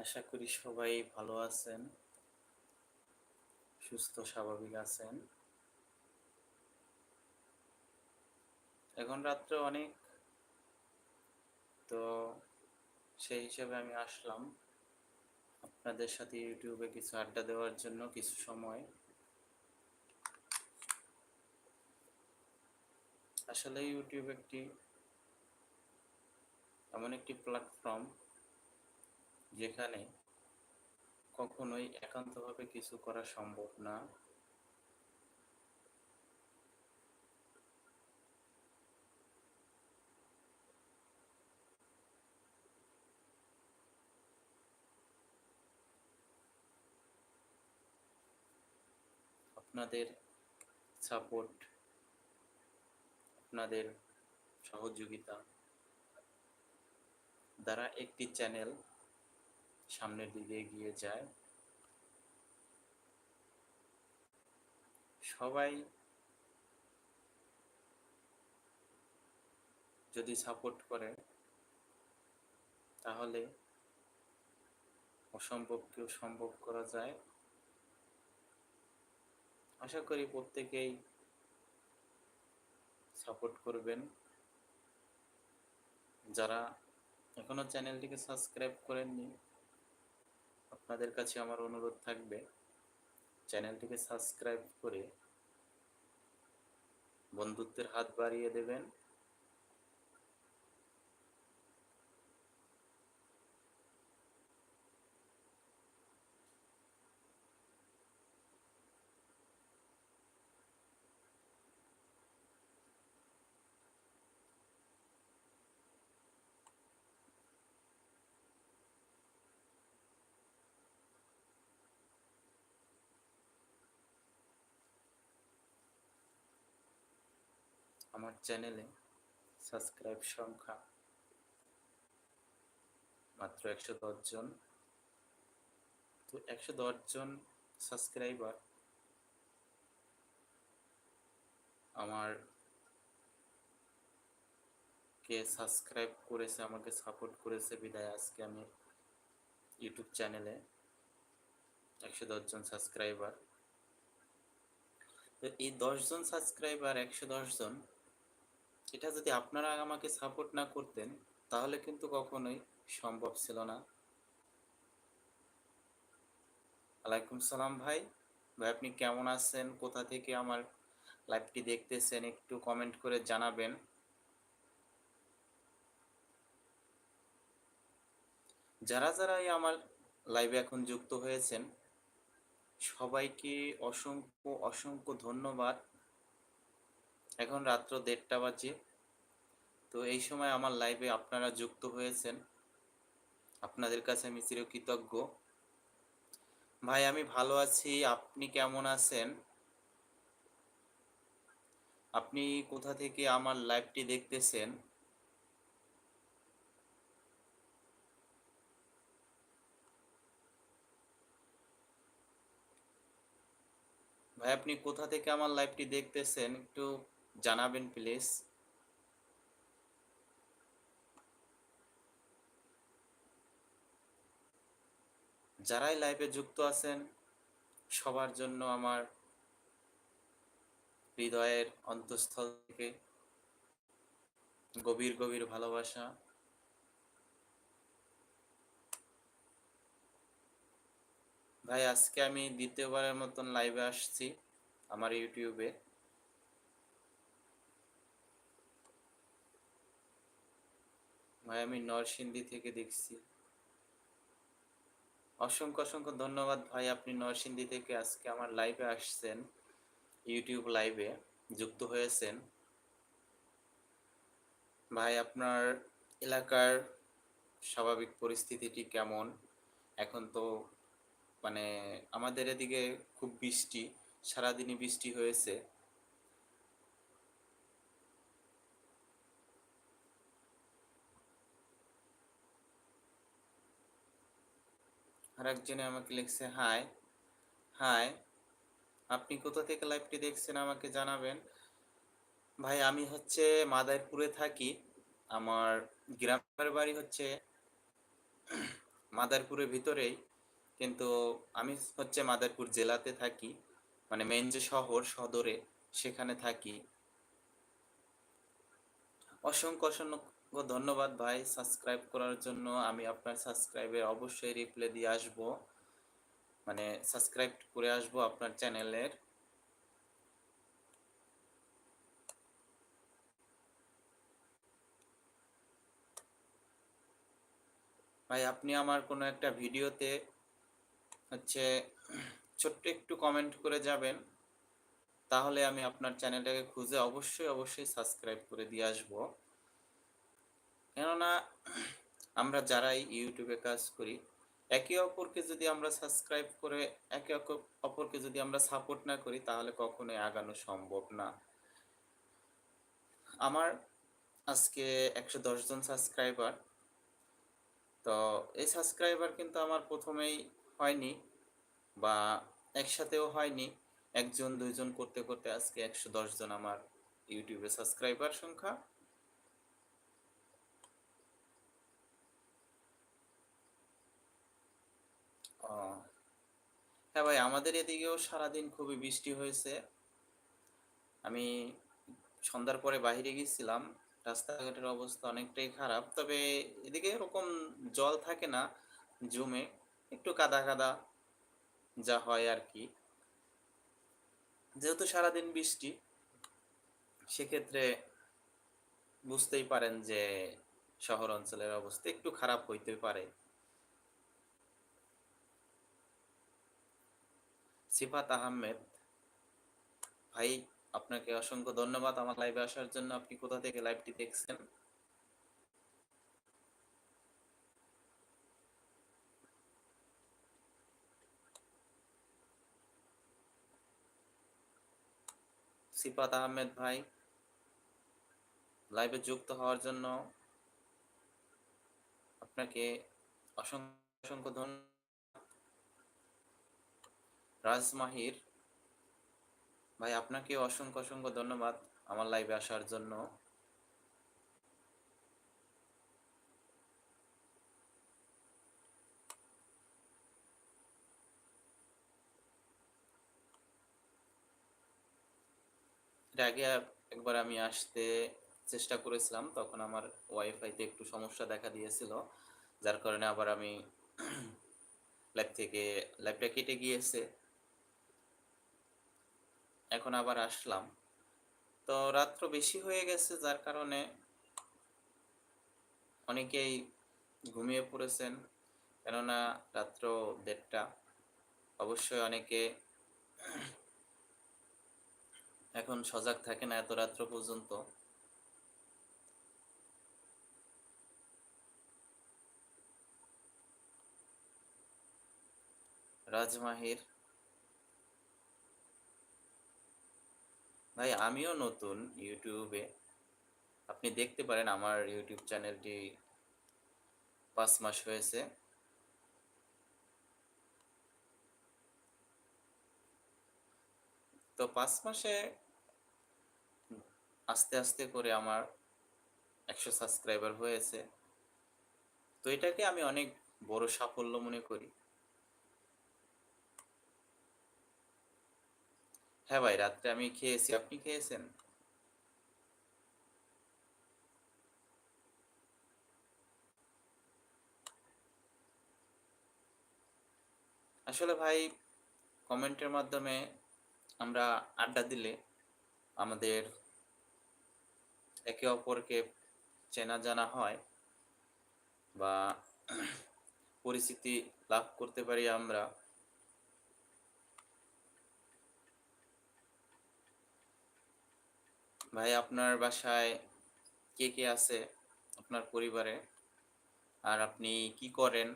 আশা করি সবাই ভালো আছেন, সুস্থ, স্বাভাবিক আছেন। এখন রাত্রে অনেক, তো সেই হিসাবে আমি আসলাম। আপনাদের সাথে ইউটিউবে কিছু আড্ডা দেওয়ার জন্য কিছু সময়। আসলে ইউটিউব একটি এমন একটি প্ল্যাটফর্ম যেখানে কখনোই একান্তভাবে কিছু করা সম্ভব না। আপনাদের সাপোর্ট আপনাদের সহযোগিতা দ্বারা একটি চ্যানেল সামনের দিকে এগিয়ে যায়। সবাই যদি সাপোর্ট করে, তাহলে অসম্ভবকেও সম্ভব করা যায়। আশা করি প্রত্যেকেই সাপোর্ট করবেন। যারা এখনও চ্যানেলটিকে সাবস্ক্রাইব করেননি আপনাদের কাছে আমার অনুরোধ থাকবে চ্যানেলটিকে সাবস্ক্রাইব করে বন্ধুত্বের হাত বাড়িয়ে দেবেন। আমার চ্যানেলে সাবস্ক্রাইব সংখ্যা মাত্র একশো দশ জন। তো একশো জন সাবস্ক্রাইবার আমার কে সাবস্ক্রাইব করেছে, আমাকে সাপোর্ট করেছে বিদায় আজকে আমি ইউটিউব চ্যানেলে একশো দশ জন সাবস্ক্রাইবার। তো এই দশজন সাবস্ক্রাইবার, একশো দশ জন এটা যদি আপনারা আমাকে সাপোর্ট না করতেন, তাহলে কিন্তু কখনোই সম্ভব ছিল না। আলাইকুম সালাম ভাই। ভাই, আপনি কেমন আছেন? কোথা থেকে আমার লাইভটি দেখতেছেন? একটু কমেন্ট করে জানাবেন। যারা যারা আমার লাইভে এখন যুক্ত হয়েছেন, সবাইকে অসংখ্য অসংখ্য ধন্যবাদ। এখন রাত্র দেড়টা বাজে। তো এই সময় আমার লাইভে আপনারা যুক্ত হয়েছেন। আপনাদের কাছে আমি চিরকৃতজ্ঞ। ভাই, আমি ভালো আছি। আপনি কেমন আছেন? আপনি কোথা থেকে আমার লাইভটি দেখতেছেন? ভাই, আপনি কোথা থেকে আমার লাইভটি দেখতেছেন? একটু জানাবেন, প্লিজ। যারাই লাইভে যুক্ত আছেন, সবার জন্য আমার হৃদয়ের অন্তঃস্থল থেকে গভীর গভীর ভালোবাসা। ভাই, আজকে আমি দ্বিতীয়বারের মতন লাইভে আসছি আমার ইউটিউবে। ভাই আমি নরসিংদী থেকে দেখছি। অসংখ্য অসংখ্য ধন্যবাদ ভাই, আপনি নরসিংদী থেকে আজকে আমার লাইভে আসছেন ইউটিউব লাইভে যুক্ত হয়েছেন। ভাই, আপনার এলাকার স্বাভাবিক পরিস্থিতিটি কেমন? এখন তো মানে আমাদের এদিকে খুব বৃষ্টি, সারাদিনই বৃষ্টি হয়েছে। আর একজনে আমাকে লিখছে, হাই হাই, আপনি কোথা থেকে লাইভটি দেখছেন আমাকে জানাবেন? ভাই, আমি হচ্ছে মাদারপুরে থাকি। আমার গ্রামের বাড়ি হচ্ছে মাদারপুরের ভিতরেই। কিন্তু আমি হচ্ছে মাদারপুর জেলাতে থাকি। মানে মেন যে শহর, সদরে সেখানে থাকি। অসংখ্য অসংখ্য ধন্যবাদ ভাই সাবস্ক্রাইব করার জন্য। আমি আপনার সাবস্ক্রাইবে অবশ্যই রিপ্লে দিয়ে আসব। মানে সাবস্ক্রাইব করে আসব আপনার চ্যানেলের ভাই, আপনি আমার কোনো একটা ভিডিওতে হচ্ছে ছোট্ট একটু কমেন্ট করে যাবেন। তাহলে আমি আপনার চ্যানেলটাকে খুঁজে অবশ্যই অবশ্যই সাবস্ক্রাইব করে দিয়ে আসব। কেননা আমরা যারাই ইউটিউবে কাজ করি, একে অপরকে যদি আমরা সাবস্ক্রাইব করে, একে অপরকে যদি আমরা সাপোর্ট না করি, তাহলে কখনোই আগানো সম্ভব না। আমার আজকে একশো জন সাবস্ক্রাইবার তো এই সাবস্ক্রাইবার কিন্তু আমার প্রথমেই হয়নি বা একসাথেও হয়নি। একজন, দুইজন করতে করতে আজকে একশো জন আমার ইউটিউবে সাবস্ক্রাইবার সংখ্যা। হ্যাঁ ভাই, আমাদের এদিকেও সারাদিন খুবই বৃষ্টি হয়েছে। আমি সন্ধ্যার পরে বাহিরে গেছিলাম। রাস্তাঘাটের অবস্থা অনেকটাই খারাপ। তবে এদিকে এরকম জল থাকে না, জমে। একটু কাদা কাদা যা হয় আর কি। যেহেতু সারাদিন বৃষ্টি, সেক্ষেত্রে বুঝতেই পারেন যে শহর অঞ্চলের অবস্থা একটু খারাপ হইতে পারে। সিফাত আহমেদ। ভাই, আপনাকে অসংখ্য ধন্যবাদ আমার লাইভে আসার জন্য। আপনি কোথা থেকে লাইভটি দেখছেন? সিফাত আহমেদ ভাই লাইভে যুক্ত হওয়ার জন্য আপনাকে অসংখ্য অসংখ্য ধন্যবাদ। রাজমাহির। ভাই, আপনাকে অসংখ্য অসংখ্য ধন্যবাদ আমার লাইভে আসার জন্য। আগে একবার আমি আসতে চেষ্টা করেছিলাম, তখন আমার ওয়াইফাইতে একটু সমস্যা দেখা দিয়েছিল, যার কারণে আবার আমি লাইভ থেকে লাইভটা কেটে গিয়েছে। এখন আবার আসলাম। তো রাত্র বেশি হয়ে গেছে, যার কারণে অনেকেই ঘুমিয়ে পড়েছেন। কেননা রাত্র দেড়টা, অবশ্যই অনেকে এখন সজাগ থাকে না এত রাত্র পর্যন্ত। রাজমাহির ভাই, আমিও নতুন ইউটিউবে আপনি দেখতে পারেন আমার ইউটিউব চ্যানেলটি পাঁচ মাস হয়েছে। তো পাঁচ মাসে আস্তে আস্তে করে আমার একশো সাবস্ক্রাইবার হয়েছে। তো এটাকে আমি অনেক বড় সাফল্য মনে করি। হ্যাঁ ভাই, রাত্রে আমি খেয়েছি। আপনি খেয়েছেন? আসলে ভাই, কমেন্টের মাধ্যমে আমরা আড্ডা দিলে আমাদের একে অপরকে চেনা জানা হয় বা পরিচিতি লাভ করতে পারি আমরা। ভাই, আপনার বাসায় কে কে আছে আপনার পরিবারে? আর আপনি কি করেন?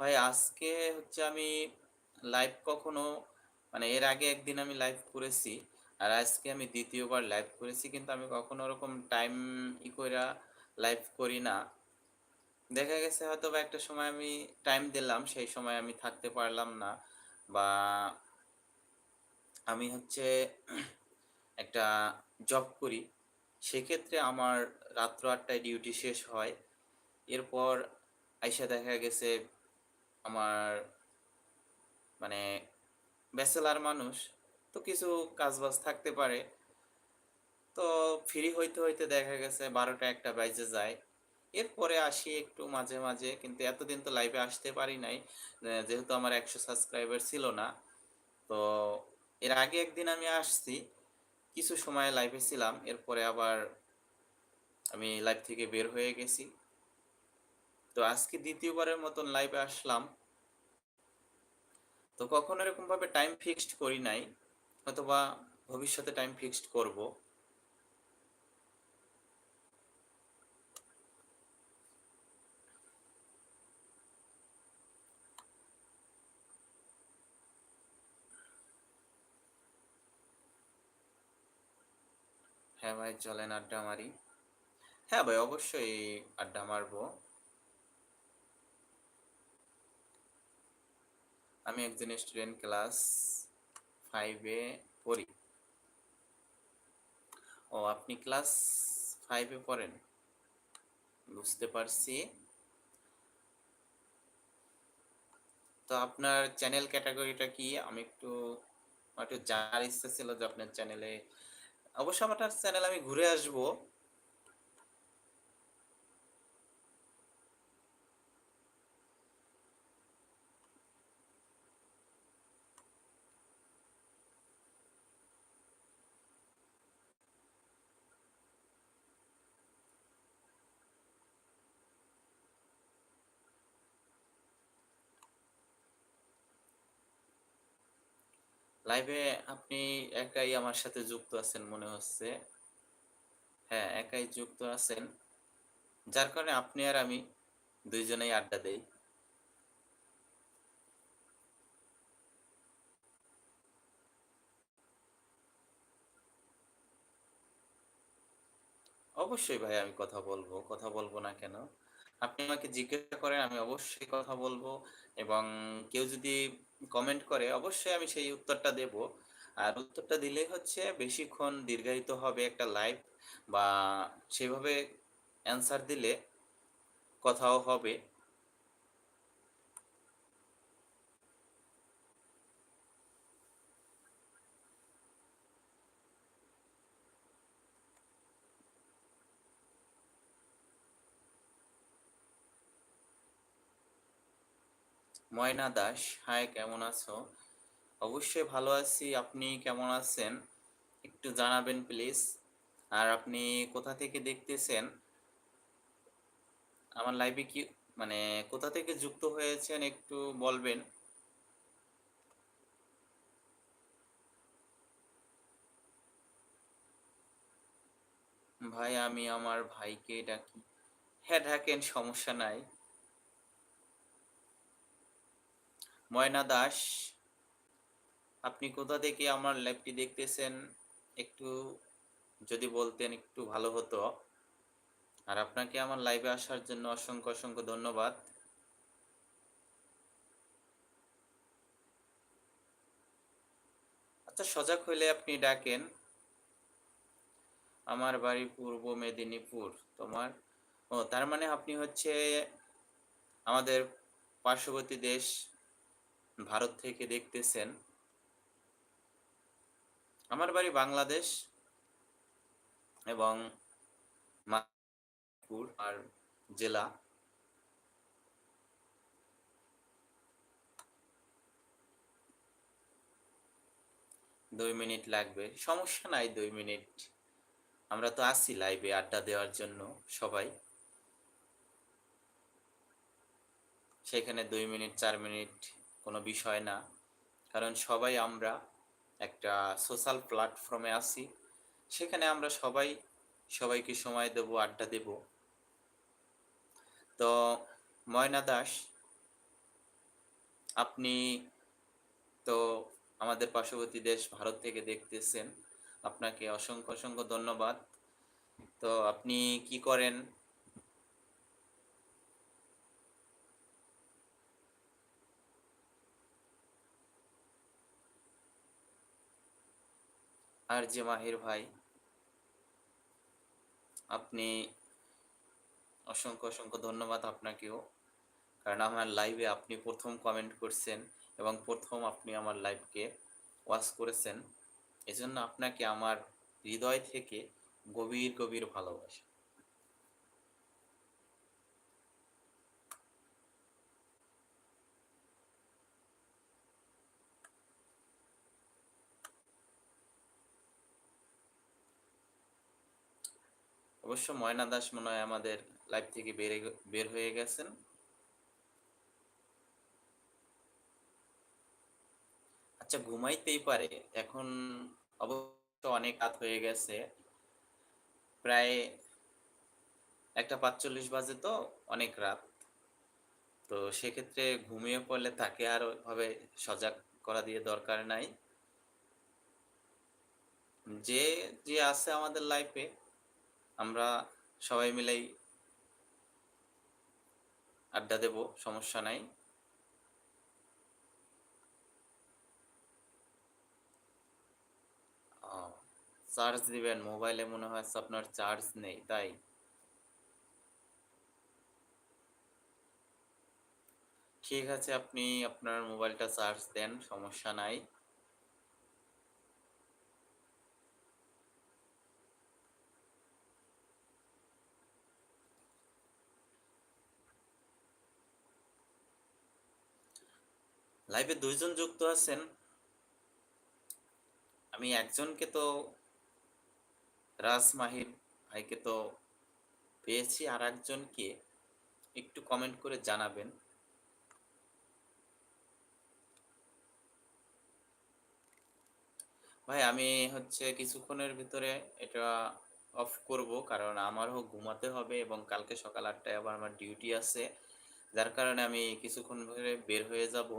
ভাই, আজকে হচ্ছে আমি লাইভ কখনো মানে এর আগে একদিন আমি লাইভ করেছি আর আজকে আমি দ্বিতীয়বার লাইভ করেছি, কিন্তু আমি কখনো ওরকম টাইম ই করে লাইভ করি না। দেখা গেছে হয়তো বা একটা সময় আমি টাইম দিলাম, সেই সময় আমি থাকতে পারলাম না বা আমি হচ্ছে একটা জব করি, সেক্ষেত্রে আমার রাত্র আটটায় ডিউটি শেষ হয়। এরপর আইসা দেখা গেছে আমার মানে ব্যাচেলার মানুষ, তো কিছু কাজবাজ থাকতে পারে। তো ফ্রি হইতে হইতে দেখা গেছে বারোটা একটা বাইজে যায়। এরপরে আসি একটু মাঝে মাঝে, কিন্তু এতদিন তো লাইভে আসতে পারি নাই। যেহেতু আমার একশো সাবস্ক্রাইবার ছিল না, তো এর আগে একদিন আমি আসছি, কিছু সময় লাইভে ছিলাম, এরপরে আবার আমি লাইভ থেকে বের হয়ে গেছি। তো আজকে দ্বিতীয়বারের মতন লাইভে আসলাম। তো কখনো এরকমভাবে টাইম ফিক্সড করি নাই অথবা ভবিষ্যতে টাইম ফিক্সড করব। হ্যাঁ ভাই চলেন আড্ডা মারি। হ্যাঁ ভাই, অবশ্যই আড্ডা মারবো। আমি একজন স্টুডেন্ট ক্লাস ফাইভে পড়ি। ও, আপনি ক্লাস ফাইভে পড়েন? বুঝতে পারছি। তো আপনার চ্যানেল ক্যাটাগরিটা কি? আমি একটু একটু জানার ইচ্ছা ছিল যে আপনার চ্যানেলে অবশ্য আমার চ্যানেল আমি ঘুরে আসব। লাইভে আপনি একাই আমার সাথে যুক্ত আছেন মনে হচ্ছে। হ্যাঁ একাই যুক্ত আছেন। যার কারণে আপনি আর আমি দুইজনেই আড্ডা দেই। অবশ্যই ভাই আমি কথা বলব কথা বলব না কেন? আপনি আমাকে জিজ্ঞাসা করেন, আমি অবশ্যই কথা বলব এবং কেউ যদি কমেন্ট করে, অবশ্যই আমি সেই উত্তরটা দেব। আর উত্তরটা দিলেই হচ্ছে বেশিক্ষণ দীর্ঘায়িত হবে একটা লাইভ বা সেভাবে অ্যান্সার দিলে কথাও হবে। ময়না দাস। হাই কেমন আছো? অবশ্যই ভালো আছি। আপনি কেমন আছেন? একটু জানাবেন প্লিজ আর আপনি কোথা থেকে দেখতেছেন? আমার লাইভে কি মানে কোথা থেকে যুক্ত হয়েছেন একটু বলবেন। ভাই, আমি আমার ভাইকে ডাকি। হ্যাঁ ডাকেন সমস্যা নাই। ময়না দাস, আপনি কোথা থেকে আমার লাইভটি দেখতেছেন? একটু যদি বলতেন একটু ভালো হতো। আর আপনাকে আমার লাইভে আসার জন্য অসংখ্য অসংখ্য ধন্যবাদ। আচ্ছা সজাগ হইলে আপনি ডাকেন। আমার বাড়ি পূর্ব মেদিনীপুর। তোমার, ও, তার মানে আপনি হচ্ছে আমাদের পার্শ্ববর্তী দেশ ভারত থেকে দেখতেছেন, আমার বাড়ি বাংলাদেশ এবং আর জেলা। দুই মিনিট লাগবে। সমস্যা নাই দুই মিনিট। আমরা তো আসি লাইভে আড্ডা দেওয়ার জন্য সবাই। সেখানে দুই মিনিট, চার মিনিট কোনো বিষয় না। কারণ সবাই আমরা একটা সোশ্যাল প্ল্যাটফর্মে আছি। সেখানে আমরা সবাই, সবাইকে সময় দেব, আড্ডা দেব। তো ময়না দাস, আপনি তো আমাদের পার্শ্ববর্তী দেশ ভারত থেকে দেখতেছেন। আপনাকে অসংখ্য অসংখ্য ধন্যবাদ। তো আপনি কি করেন? আর যে মাহির ভাই, আপনি অসংখ্য অসংখ্য ধন্যবাদ আপনাকেও। কারণ আমার লাইভে আপনি প্রথম কমেন্ট করছেন এবং প্রথম আপনি আমার লাইভকে ওয়াচ করেছেন। এজন্য আপনাকে আমার হৃদয় থেকে গভীর গভীর ভালোবাসা। অবশ্য ময়না দাস মনে হয় আমাদের লাইভ থেকে বের বের হয়ে গেছেন। আচ্ছা ঘুমাইতেই পারে। এখন অবশ্য অনেক রাত হয়ে গেছে। প্রায় একটা পাঁচচল্লিশ বাজে তো, অনেক রাত। তো সেক্ষেত্রে ঘুমিয়ে পড়লে তাকে আর ওইভাবে সজাগ করা দিয়ে দরকার নাই। যে যে আছে আমাদের লাইফে আমরা সবাই মিলেই আড্ডা দেব, সমস্যা নাই। চার্জ দিবেন, মোবাইলে মনে হয় আপনার চার্জ নেই, তাই? ঠিক আছে, আপনি আপনার মোবাইলটা চার্জ দেন, সমস্যা নাই। লাইভে দুইজন যুক্ত আছেন। আমি একজনকে তো রাজ মাহির ভাইকে তো পেয়েছি, আর একজনকে একটু কমেন্ট করে জানাবেন। ভাই, আমি হচ্ছে কিছুক্ষণের ভিতরে এটা অফ করব, কারণ আমারও ঘুমাতে হবে এবং কালকে সকাল আটটায় আবার আমার ডিউটি আছে। যার কারণে আমি কিছুক্ষণ ধরে বের হয়ে যাব।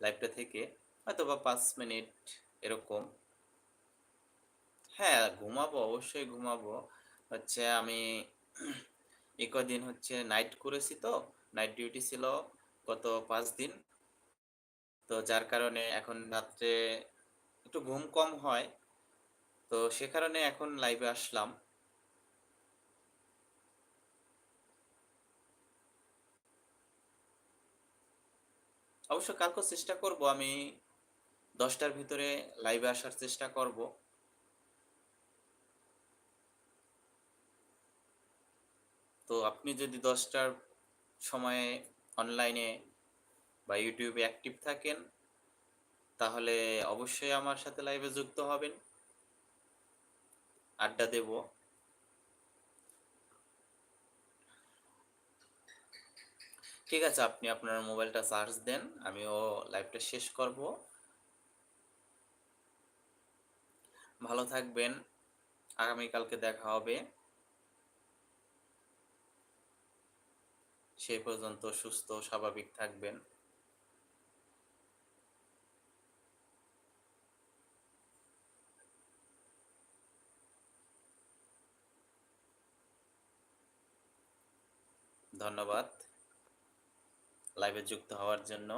লাইভটা থেকে হয়তো বা পাঁচ মিনিট এরকম। হ্যাঁ ঘুমাবো, অবশ্যই ঘুমাবো। হচ্ছে আমি এই কদিন হচ্ছে নাইট করেছি তো নাইট ডিউটি ছিল গত পাঁচ দিন। তো যার কারণে এখন রাত্রে একটু ঘুম কম হয়। তো সে কারণে এখন লাইভে আসলাম। অবশ্য কালকে চেষ্টা করব আমি দশটার ভিতরে লাইভে আসার চেষ্টা করব। তো আপনি যদি দশটার সময়ে অনলাইনে বা ইউটিউবে অ্যাক্টিভ থাকেন, তাহলে অবশ্যই আমার সাথে লাইভে যুক্ত হবেন। আড্ডা দেব। ঠিক আছে, আপনি আপনার মোবাইলটা চার্জ দেন, আমিও লাইভটা শেষ করব। ভালো থাকবেন, আগামীকালকে দেখা হবে। সেই পর্যন্ত সুস্থ, স্বাভাবিক থাকবেন। ধন্যবাদ। লাইভে যুক্ত হওয়ার জন্য।